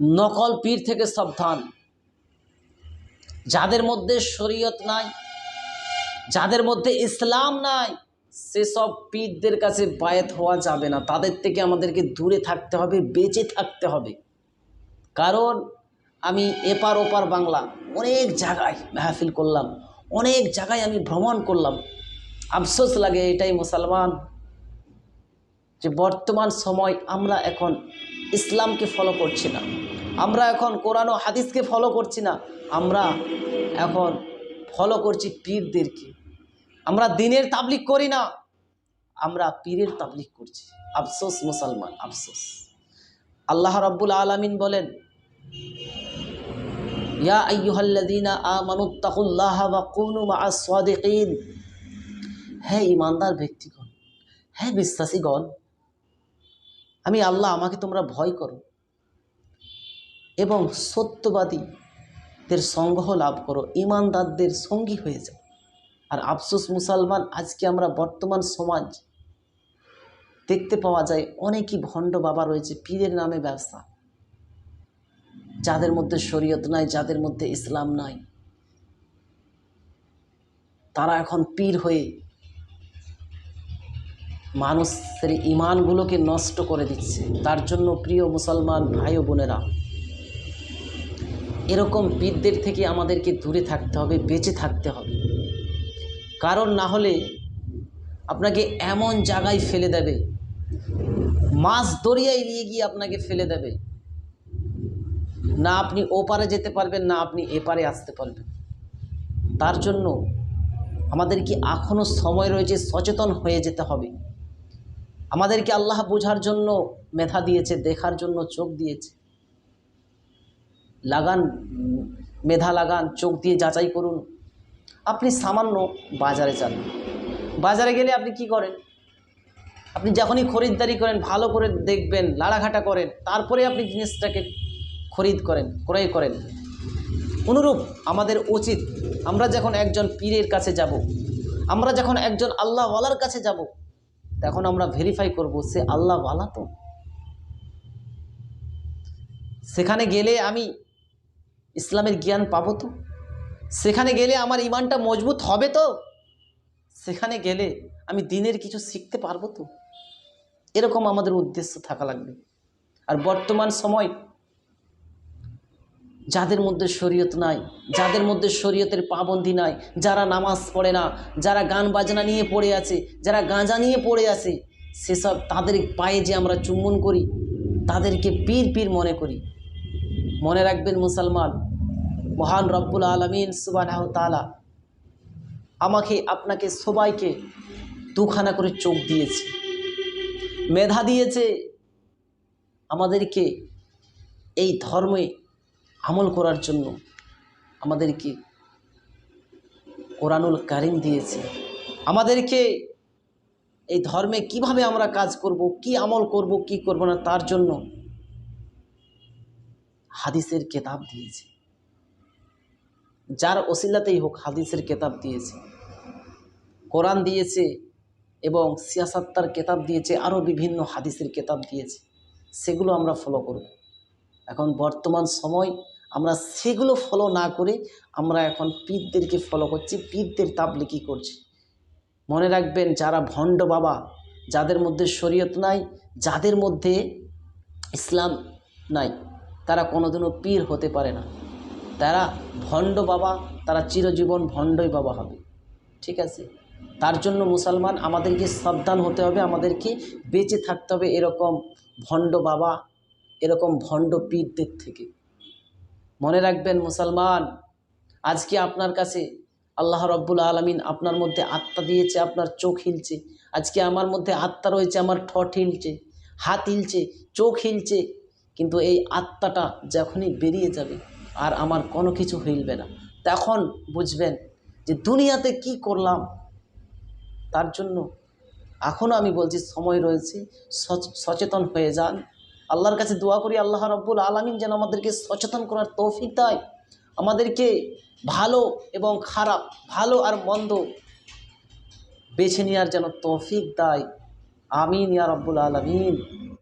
নকল পীর থেকে সাবধান। যাদের মধ্যে শরীয়ত নাই, যাদের মধ্যে ইসলাম নাই, সেসব পীরদের কাছে বায়াত হওয়া যাবে না। তাদের থেকে আমাদেরকে দূরে থাকতে হবে, বেঁচে থাকতে হবে। কারণ আমি এপার ওপার বাংলা অনেক জায়গায় মেহফিল করলাম, অনেক জায়গায় আমি ভ্রমণ করলাম। আফসোস লাগে এটাই মুসলমান যে বর্তমান সময় আমরা এখন ইসলামকে ফলো করছি না। আমরা এখন কোরআন ও হাদিসকে ফলো করছি না। আমরা এখন ফলো করছি পীরদেরকে। আমরা দিনের তাবলিক করি না। আমরা পীরের তাবলিক করছি। আফসোস মুসলমান, আফসোস। আল্লাহ রাব্বুল আলামিন বলেন, ইয়া আইয়ুহাল্লাযীনা আমানুত্তাকুল্লাহা ওয়া কুনু মা'আস সাদিকিন। হে ইমানদার ব্যক্তিগণ, হে বিশ্বাসীগণ আমি আল্লাহ, আমাকে তোমরা ভয় করো এবং সত্যবাদীদের সংগ্রহ লাভ করো, ইমানদারদের সঙ্গী হয়ে যাও। আর আফসোস, মুসলমান, আজকে আমরা বর্তমান সমাজ দেখতে পাওয়া যায় অনেকই ভণ্ড বাবা রয়েছে, পীরের নামে ব্যবসা, যাদের মধ্যে শরীয়ত নাই, যাদের মধ্যে ইসলাম নাই। তারা এখন পীর হয়ে মানুষের ইমানগুলোকে নষ্ট করে দিচ্ছে। তার জন্য প্রিয় মুসলমান ভাই ও বোনেরা, এরকম পীরদের থেকে আমাদেরকে দূরে থাকতে হবে, বেঁচে থাকতে হবে। কারণ না হলে আপনাকে এমন জায়গায় ফেলে দেবে, মাছ দরিয়ায় নিয়ে গিয়ে আপনাকে ফেলে দেবে। না আপনি ওপারে যেতে পারবেন, না আপনি এপারে আসতে পারবেন। তার জন্য আমাদেরকে এখনও সময় রয়েছে সচেতন হয়ে যেতে হবে? আমাদেরকে আল্লাহ বোঝার জন্য মেধা দিয়েছে, দেখার জন্য চোখ দিয়েছে। লাগান, মেধা লাগান, চোখ দিয়ে যাচাই করুন। আপনি সামান্য বাজারে যান। বাজারে গেলে আপনি কি করেন? আপনি যখনই খরিদ্দারি করেন, ভালো করে দেখবেন, লাড়াঘাটা করেন, তারপরে আপনি জিনিসটাকে খরিদ করেন, ক্রয় করেন। অনুরূপ আমাদের উচিত, আমরা যখন একজন পীরের কাছে যাব, আমরা যখন একজন আল্লাহওয়ালার কাছে যাব তখন আমরা ভেরিফাই করব সে আল্লাহ বালা তো। সেখানে গেলে আমি ইসলামের জ্ঞান পাবো তো। সেখানে গেলে আমার ইমানটা মজবুত হবে তো। সেখানে গেলে আমি দিনের কিছু শিখতে পারব তো। এরকম আমাদের উদ্দেশ্য থাকা লাগবে। আর বর্তমান সময় যাদের মধ্যে শরীয়ত নাই, যাদের মধ্যে শরীয়তের পাবন্দি নাই, যারা নামাজ পড়ে না, যারা গান বাজনা নিয়ে পড়ে আছে, যারা গাঁজা নিয়ে পড়ে আছে, সেসব তাদের পায়ে যে আমরা চুম্বন করি, তাদেরকে পীর পীর মনে করি। মনে রাখবেন মুসলমান, মহান রব্বুল আলমিন সুবাহ তালা আমাকে, আপনাকে সবাইকে দুখানা করে চোখ দিয়েছে, মেধা দিয়েছে আমাদেরকে এই ধর্মে আমল করার জন্য আমাদেরকে কোরআনুল কারিম দিয়েছে। আমাদেরকে এই ধর্মে কীভাবে আমরা কাজ করব, কি আমল করব, কি করব না, তার জন্য হাদিসের কেতাব দিয়েছে। যার ওসিলাতেই হোক হাদিসের কেতাব দিয়েছে। কোরআন দিয়েছে এবং সিয়াসাত্তার কেতাব দিয়েছে, আরও বিভিন্ন হাদিসের কেতাব দিয়েছে। সেগুলো আমরা ফলো করব। এখন বর্তমান সময় আমরা সেগুলো ফলো না করে আমরা এখন পীরদেরকে ফলো করছি, পীরদের তাবলিকি করছি। মনে রাখবেন যারা ভণ্ড বাবা, যাদের মধ্যে শরীয়ত নাই, যাদের মধ্যে ইসলাম নাই, তারা কোনোদিনও পীর হতে পারে না। তারা ভণ্ড বাবা, তারা চিরজীবন ভণ্ডই বাবা হবে। ঠিক আছে? তার জন্য মুসলমান, আমাদেরকে সাবধান হতে হবে, আমাদেরকে বেঁচে থাকতে হবে এরকম ভণ্ড বাবা, এরকম ভণ্ড পীরদের থেকে। মনে রাখবেন মুসলমান, আজকে আপনার কাছে আল্লাহ রব্বুল আলমিন আপনার মধ্যে আত্মা দিয়েছে, আপনার চোখ হিলছে। আজকে আমার মধ্যে আত্মা রয়েছে, আমার ঠট হিলছে, হাত হিলছে, চোখ হিলছে, কিন্তু এই আত্মাটা যখনই বেরিয়ে যাবে আর আমার কোনো কিছু হিলবে না। তখন বুঝবেন যে দুনিয়াতে কি করলাম, তার জন্য এখনও আমি বলছি সময় রয়েছে সচেতন হয়ে যান। আল্লাহর কাছে দোয়া করি, আল্লাহ রব্বুল আলমিন যেন আমাদেরকে সচেতন করার তৌফিক দেয়। আমাদেরকে ভালো এবং খারাপ, ভালো আর মন্দ বেছে নেওয়ার যেন তৌফিক দেয়। আমিন ইয়া রব্বুল আলমিন।